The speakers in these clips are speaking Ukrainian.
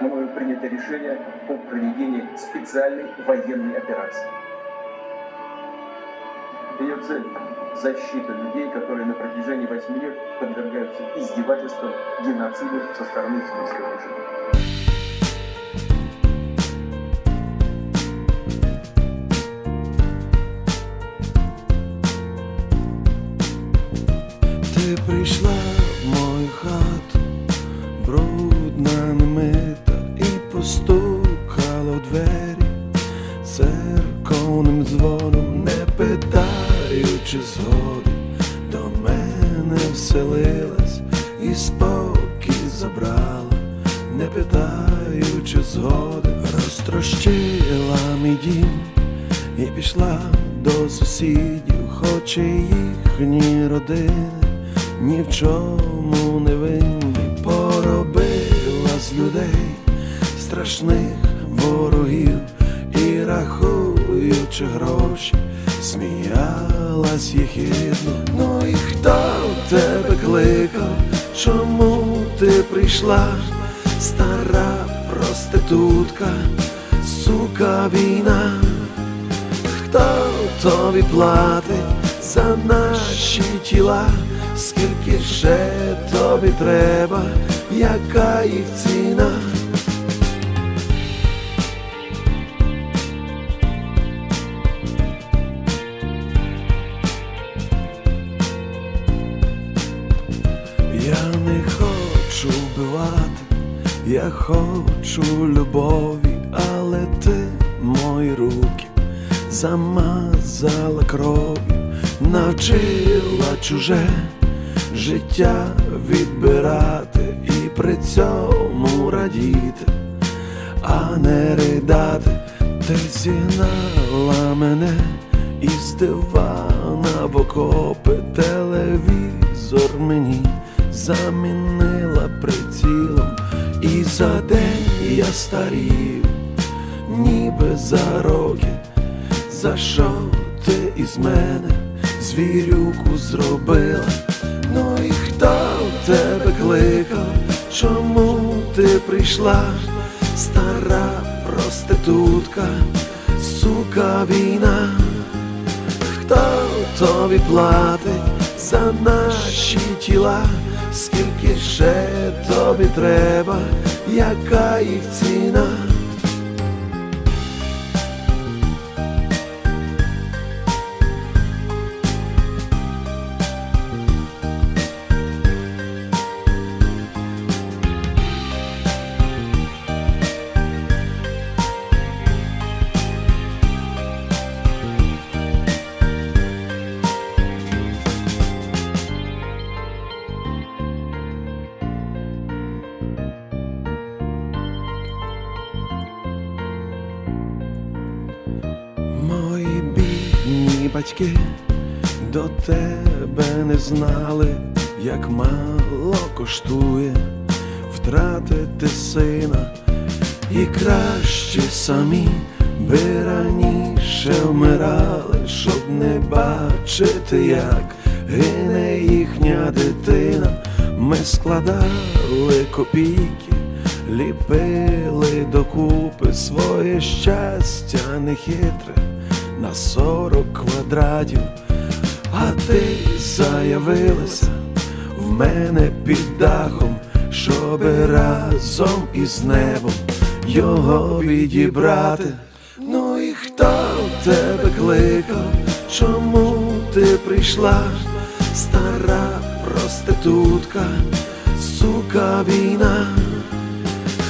мною принято решение о проведении специальной военной операции. Ее цель – защита людей, которые на протяжении восьми лет подвергаются издевательствам, геноциду со стороны сибирского режима. Не питаючи згоди, до мене вселилась і спокій забрала, не питаючи згоди, розтрощила мій дім і пішла до сусідів, хоч і їхні родини ні в чому не винні, поробила з людей страшних ворогів і рахуючи гроші, сміялась єхідно. Ну і хто тебе кликав? Чому ти прийшла? Стара проститутка, сука війна. Хто тобі платить за наші тіла? Скільки ще тобі треба, яка їх ціна? Я не хочу вбивати, я хочу любові, але ти мої руки замазала кров'ю, навчила чуже життя відбирати і при цьому радіти, а не ридати. Ти зігнала мене із дивана в окопи, телевізор мені замінила прицілом, і за день я старію, ніби за роки. За що ти із мене звірюку зробила? Ну і хто тебе кликав? Чому ти прийшла? Стара проститутка, сука війна. Хто тобі платить за наші тіла? Скільки ще тобі треба, яка їх ціна? Батьки до тебе не знали, як мало коштує втратити сина, і краще самі би раніше вмирали, щоб не бачити, як гине їхня дитина. Ми складали копійки, ліпили докупи своє щастя нехитре на сорок квадратів, а ти заявилася в мене під дахом, щоби разом із небом його відібрати. Ну і хто тебе кликав? Чому ти прийшла? Стара проститутка, сука війна.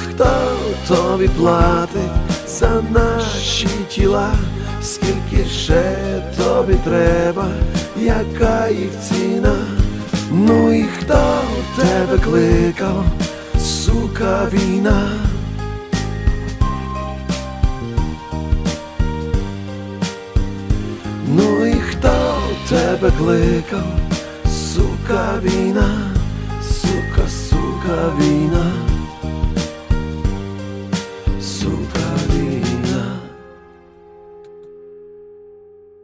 Хто тобі платить за наші тіла? Скільки ще тобі треба, яка їх ціна? Ну і хто тебе кликав, сука війна? Ну і хто тебе кликав, сука війна, сука, сука війна,